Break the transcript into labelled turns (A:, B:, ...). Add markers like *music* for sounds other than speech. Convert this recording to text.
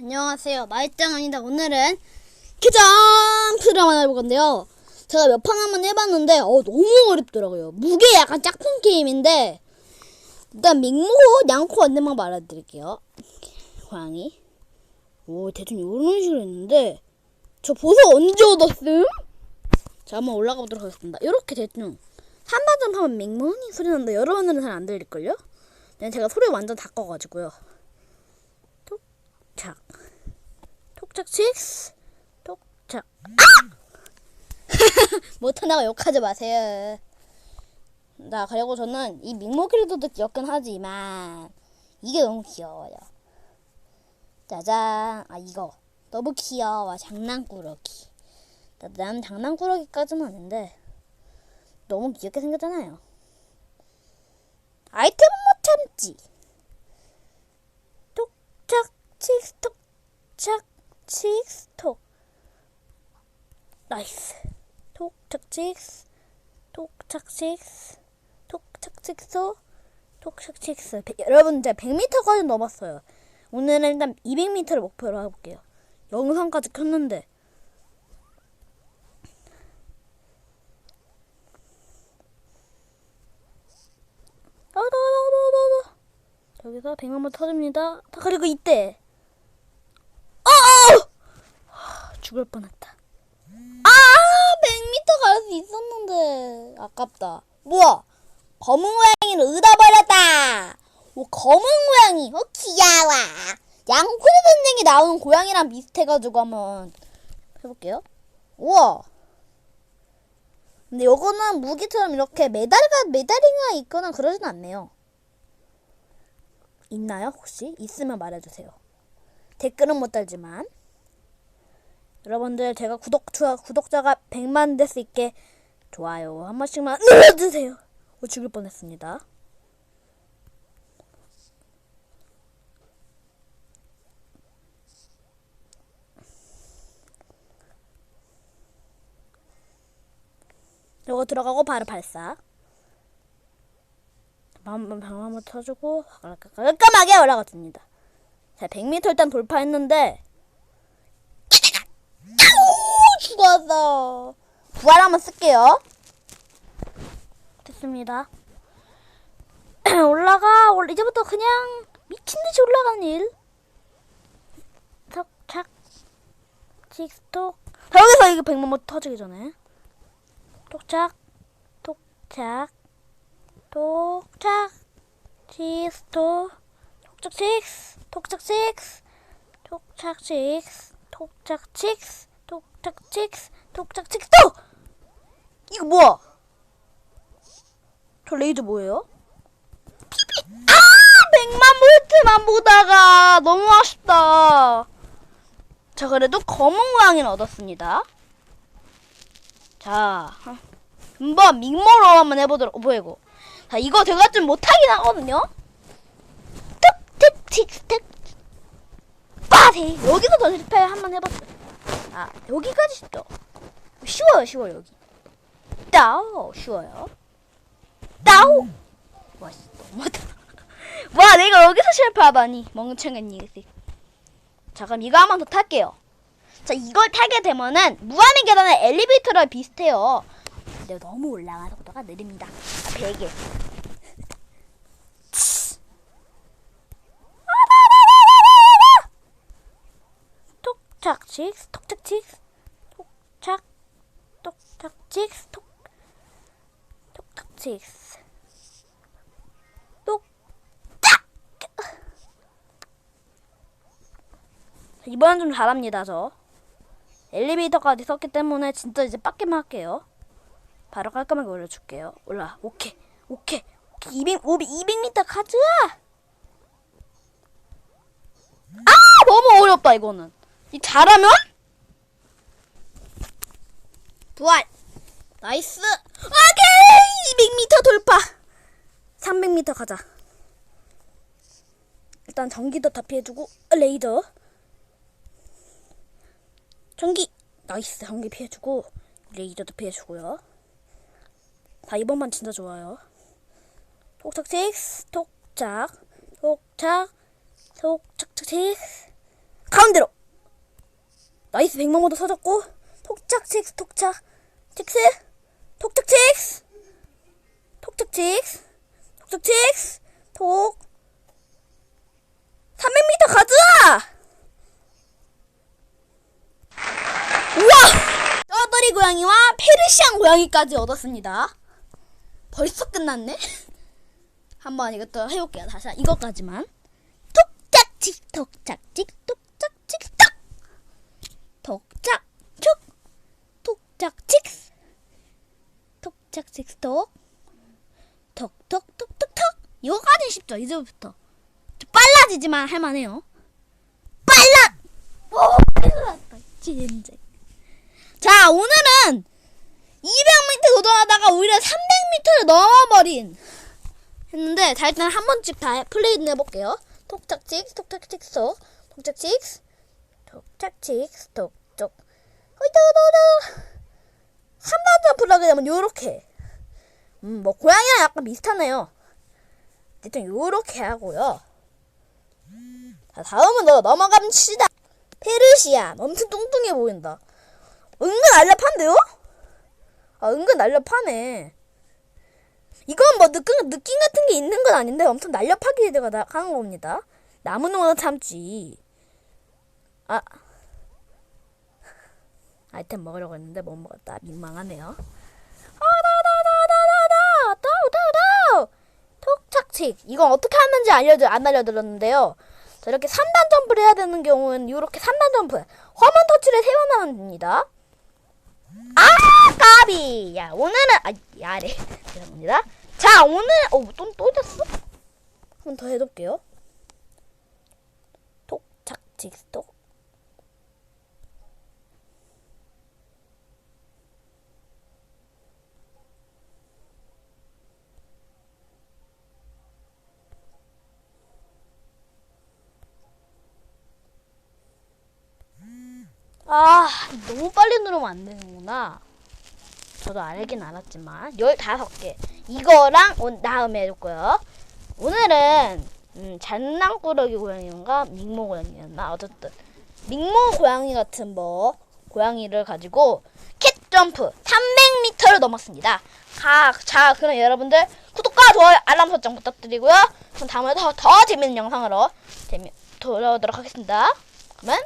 A: 안녕하세요. 마이짱입니다. 오늘은 키점프를 한번 해볼 건데요. 제가 몇 판 한번 해봤는데 어, 너무 어렵더라고요. 무게 약간 짝퉁 게임인데 일단 밍모, 양코 안내만 말해드릴게요. 고양이. 오 대충 이런 식으로 했는데 저 보석 언제 얻었음? 자 한번 올라가 보도록 하겠습니다. 이렇게 대충 한 번쯤 하면 밍모니 소리 나는데 여러 번은 잘 안 들릴걸요? 그냥 제가 소리 완전 다 꺼가지고요. 톡착. 톡착 칙스 톡착. 아! *laughs* 못하나가 욕하지 마세요. 자 그리고 저는 이 밍모키리도도 귀엽긴 하지만 이게 너무 귀여워요. 짜잔. 아 이거. 너무 귀여워. 장난꾸러기. 난 장난꾸러기까지는 아닌데 너무 귀엽게 생겼잖아요. 아이템은 못 참지 톡착 칙스톡 착 칙스톡. 나이스. 톡착 칙스 톡착 칙스 톡착 칙스 톡착 백- 여러분 제가 100m까지 넘었어요. 오늘은 일단 200m를 목표로 해볼게요. 영상까지 켰는데. 여기서 100만번 터집니다. 다 그리고 이때 어! 어! 죽을 뻔했다. 아! 100m 갈 수 있었는데 아깝다. 뭐야? 검은 고양이를 얻어버렸다. 오, 검은 고양이. 어, 귀여워. 양쿠리 선생이 나오는 고양이랑 비슷해가지고 한번 해볼게요. 우와. 근데 요거는 무기처럼 이렇게 메달가 메달이가 있거나 그러진 않네요. 있나요 혹시? 있으면 말해주세요. 댓글은 못 달지만 여러분들 제가 구독 좋아 구독자가 100만 될 수 있게 좋아요 한 번씩만 눌러주세요. 어, 죽을 뻔했습니다. 요거 들어가고 바로 발사. 한번 방 한번 터주고 깔끔하게 올라갔습니다. 자, 100m 일단 돌파했는데 죽었어. 부활 한번 쓸게요. 됐습니다. *clears throat* 올라가. 올 이제부터 그냥 미친 듯이 올라가는 일. 턱착 칙스톡. 자, 여기서 이거 100만 번 터지기 전에 톡착 톡착 톡착 치스토 톡착 칙스 톡착 칙스 톡착 칙스 톡착 칙스 톡착 칙스 톡착 칙스 또! 이거 뭐야? 저 레이저 뭐예요? 아! 100만 볼트만 보다가 너무 아쉽다. 자 그래도 검은 고양이는 얻었습니다. 자 한번 밍모로 한번 해보도록 어, 뭐야 이거? 자 이거 제가 좀 못하긴 하거든요? 툭툭 틱틱. 빠세 여기서 더 실패 한번 해봤어요 아 여기까지 쉽죠 쉬워요 쉬워요 여기. 따오 쉬워요. 따오. 와 씨, 너무하다. *laughs* 와 내가 여기서 실패하다니. 멍청한 녀석. 자 그럼 이거 한 번 더 탈게요. 자 이걸 타게 되면은 무한의 계단의 엘리베이터랑 비슷해요. 근데 너무 올라가는 속도가 느립니다. 아, 베개 톡착 칙스 톡착 칙스 톡착 톡착 칙스 톡 톡착 칙스 톡착! 이번엔 좀 잘합니다 저. 엘리베이터까지 썼기 때문에 진짜 이제 빡게만 할게요. 바로 깔끔하게 올려줄게요. 올라 오케이 오케이 오케이. 200 500 200m 가자! 아 너무 어렵다 이거는 이 잘하면? 부활. 나이스. 오케이! 200m 돌파. 300m 가자. 일단 전기도 다 피해주고 레이더 전기. 나이스. 전기 피해주고 레이더도 피해주고요. 다 이번만 진짜 좋아요. 톡착 칙스 톡착 톡착 톡착착 칙스 가운데로 나이스 백만 모도 서졌고 톡착 칙스 톡착 칙스 톡착 칙스 톡착 칙스 톡착 칙스 톡. 300m 가자! 우와! 떠돌이 고양이와 페르시안 고양이까지 얻었습니다. 벌써 끝났네? *laughs* 한번 이것도 해볼게요. 다시 이것까지만. 톡짝칙 톡짝칙 톡짝칙 톡 톡짝 축 톡짝칙 톡짝칙 톡 톡톡톡톡톡. 이거까지 쉽죠 이제부터. 좀 빨라지지만 할만해요. 빨라! 오 빨랐다 진짜 자 오늘은 200m 도전하다가 오히려 300m를 넘어버린 했는데 자 일단 한 번씩 다 플레이는 해볼게요. 톡착칙 톡착칙 톡 톡착칙 톡착칙 톡 톡 호이도도도 3단 점프를 하게 되면 요렇게 음 뭐 고양이랑 약간 비슷하네요 일단 요렇게 하고요 자 다음은 너 넘어갑시다 페르시안 엄청 뚱뚱해 보인다 은근 날렵한데요? 아 은근 날렵하네 이건 뭐 느낌, 느낌 같은 게 있는 건 아닌데 엄청 날렵하게 되가 나- 가는 겁니다. 나무 농어 참지. 아. 아이템 먹으려고 했는데 못 먹었다. 민망하네요. 아다다다다다다 다우다우다우 톡착칙 이건 어떻게 하는지 알려드 안 알려드렸는데요. 자, 이렇게 3단 점프를 해야 되는 경우는 이렇게 3단 점프 화면 터치를 세번 하면 됩니다. 아 까비 야 오늘은 아 야래 *laughs* 죄송합니다 자 오늘 어또또 됐어 한 번 더 해볼게요 톡착직 톡 아, 너무 빨리 누르면 안 되는구나. 저도 알긴 알았지만 15개. 이거랑 온 다음에 거예요. 오늘은 음, 장난꾸러기 고양이인가 민모 고양이였나 어쨌든 민모 고양이 같은 뭐 고양이를 가지고 캣 점프 300m를 넘었습니다. 가, 자, 그럼 여러분들 구독과 좋아요, 알람 설정 부탁드리고요. 그럼 다음에 더, 더 재밌는 영상으로 재미, 돌아오도록 하겠습니다. 그러면